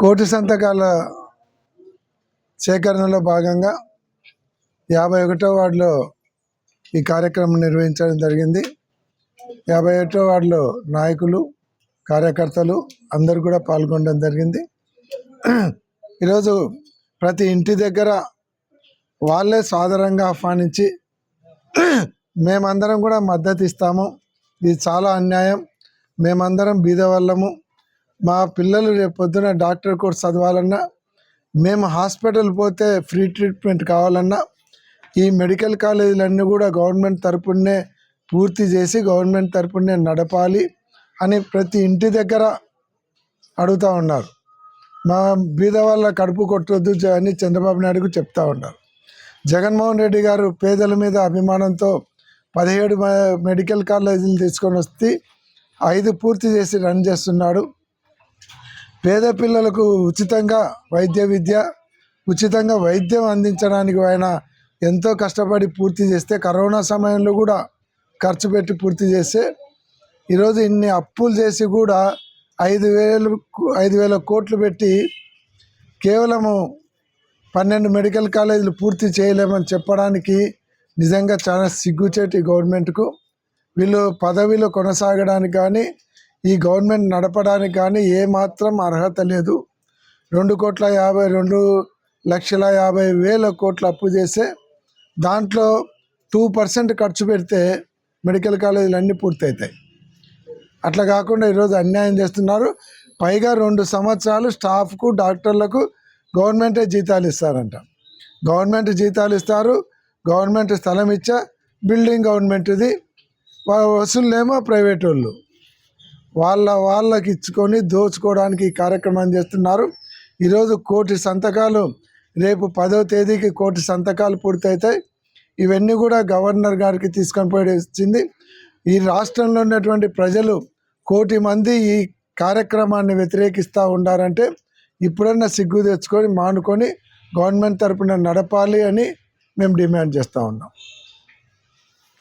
కోటి సంతకాల సేకరణలో భాగంగా యాభై ఒకటో వార్డులో ఈ కార్యక్రమం నిర్వహించడం జరిగింది. యాభై ఒకటో వార్డులో నాయకులు కార్యకర్తలు అందరూ కూడా పాల్గొనడం జరిగింది. ఈరోజు ప్రతి ఇంటి దగ్గర వాళ్ళే సాదరంగా ఆహ్వానించి మేమందరం కూడా మద్దతు ఇస్తాము. ఇది చాలా అన్యాయం. మేమందరం బీదవాళ్ళము. మా పిల్లలు రేపు పొద్దున డాక్టర్ కోర్స్ చదవాలన్నా మేము హాస్పిటల్ పోతే ఫ్రీ ట్రీట్మెంట్ కావాలన్నా ఈ మెడికల్ కాలేజీలన్నీ కూడా గవర్నమెంట్ తరపునే పూర్తి చేసి గవర్నమెంట్ తరపునే నడపాలి అని ప్రతి ఇంటి దగ్గర అడుగుతూ ఉన్నారు. మా బీద వాళ్ళ కడుపు కొట్టొద్దు అని చంద్రబాబు నాయుడుకు చెప్తా ఉన్నారు. జగన్మోహన్ రెడ్డి గారు పేదల మీద అభిమానంతో పదిహేడు మెడికల్ కాలేజీలు తీసుకొని వస్తే ఐదు పూర్తి చేసి రన్ చేస్తున్నాడు. పేద పిల్లలకు ఉచితంగా వైద్య విద్య ఉచితంగా వైద్యం అందించడానికి ఆయన ఎంతో కష్టపడి పూర్తి చేస్తే కరోనా సమయంలో కూడా ఖర్చు పెట్టి పూర్తి చేస్తే ఈరోజు ఇన్ని అప్పులు చేసి కూడా ఐదు వేలు ఐదు వేల కోట్లు పెట్టి కేవలము పన్నెండు మెడికల్ కాలేజీలు పూర్తి చేయలేమని చెప్పడానికి నిజంగా చాలా సిగ్గుచేటి గవర్నమెంట్కు వీళ్ళు పదవిలో కొనసాగడానికి కానీ ఈ గవర్నమెంట్ నడపడానికి కానీ ఏమాత్రం అర్హత లేదు. రెండు కోట్ల యాభై రెండు లక్షల యాభై వేల కోట్ల అప్పు చేస్తే దాంట్లో టూ పర్సెంట్ ఖర్చు పెడితే మెడికల్ కాలేజీలు అన్నీ పూర్తవుతాయి అట్లా కాకుండా ఈరోజు అన్యాయం చేస్తున్నారు. పైగా రెండు సంవత్సరాలు స్టాఫ్కు డాక్టర్లకు గవర్నమెంటే జీతాలు ఇస్తారంట. గవర్నమెంట్ జీతాలు ఇస్తారు. గవర్నమెంట్ స్థలం ఇచ్చా బిల్డింగ్ గవర్నమెంట్ది. వసూళ్ళేమో ప్రైవేట్ వాళ్ళు వాళ్ళ వాళ్ళకి ఇచ్చుకొని దోచుకోవడానికి ఈ కార్యక్రమం చేస్తున్నారు ఈరోజు కోటి సంతకాలు రేపు పదో తేదీకి కోటి సంతకాలు పూర్తవుతాయి ఇవన్నీ కూడా గవర్నర్ గారికి తీసుకొని పోయి వచ్చింది ఈ రాష్ట్రంలో ఉన్నటువంటి ప్రజలు కోటి మంది ఈ కార్యక్రమాన్ని వ్యతిరేకిస్తూ ఉండారంటే ఇప్పుడన్నా సిగ్గు తెచ్చుకొని మానుకొని గవర్నమెంట్ తరపున నడపాలి అని మేము డిమాండ్ చేస్తూ ఉన్నాం